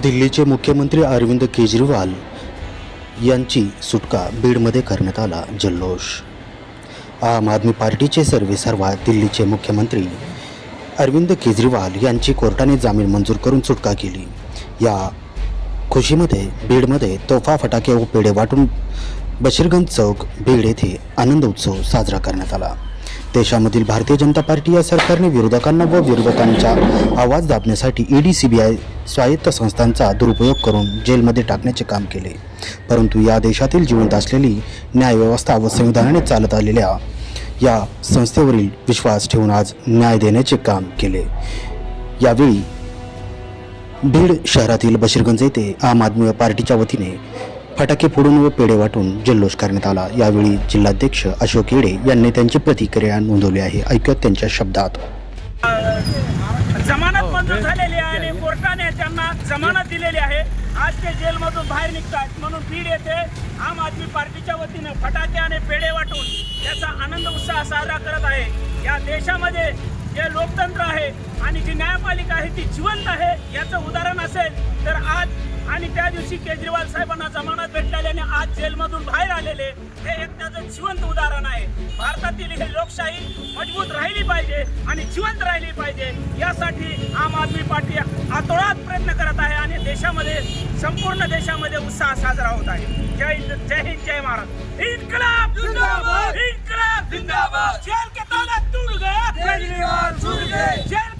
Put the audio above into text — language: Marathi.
दिल्लीचे मुख्यमंत्री अरविंद केजरीवाल यांची सुटका बीडमध्ये करण्यात आला जल्लोष. आम आदमी पार्टीचे सर्वे सर्वा दिल्लीचे मुख्यमंत्री अरविंद केजरीवाल यांची कोर्टाने जामीन मंजूर करून सुटका केली. या खुशीमध्ये बीडमध्ये तोफा फटाके व पेढे वाटून बशीरगंज चौक बीड येथे आनंद उत्सव साजरा करण्यात आला. देशामधील भारतीय जनता पार्टी या सरकारने विरोधकांना व विरोधकांचा आवाज दाबण्यासाठी ईडी सीबीआय स्वायत्त संस्थांचा दुरुपयोग करून जेलमध्ये टाकण्याचे काम केले. परंतु या देशातील जिवंत असलेली न्यायव्यवस्था व संविधानाने चालत आलेल्या या संस्थेवरील विश्वास ठेवून आज न्याय देण्याचे काम केले. यावेळी बीड शहरातील बशीरगंज येथे आम आदमी पार्टीच्या वतीने फटाके फोडून व पेढे वाटून जल्लोष करण्यात आला. यावेळी जिल्हाध्यक्ष अशोक येडे यांनी त्यांची प्रतिक्रिया नोंदवली आहे. ऐकत त्यांच्या शब्दात. जमानत मंजूर झालेली आहे आणि कोर्टाने त्यांना जमानत दिलेली आहे. आज ते जेलमधून बाहेर निघतात. म्हणून बीड येथे आम आदमी पार्टीच्या वतीनं फटाके आणि पेढे वाटून त्याचा आनंद उत्साह साजरा करत आहे. या देशामध्ये जे लोकतंत्र आहे आणि जी न्यायपालिका आहे ती जिवंत आहे याचं उदाहरण असेल तर आज आणि त्या दिवशी केजरीवाल साहेबांना जमानत भेटलेल्याने आज जेलमधून बाहेर आलेले हे एक त्याचं जिवंत उदाहरण आहे. भारतातील ही लोकशाही मजबूत राहिली पाहिजे आणि जिवंत राहिली पाहिजे. यासाठी आम आदमी पार्टी आतोळात प्रयत्न करत आहे आणि देशामध्ये संपूर्ण देशामध्ये उत्साह साजरा होत आहे. जय हिंद जय हिंद जय महाराज इन्कलाब जिंदाबाद! इन्कलाब जिंदाबाद! जेल के ताले टूट गए केजरीवाल छूट गए। जेल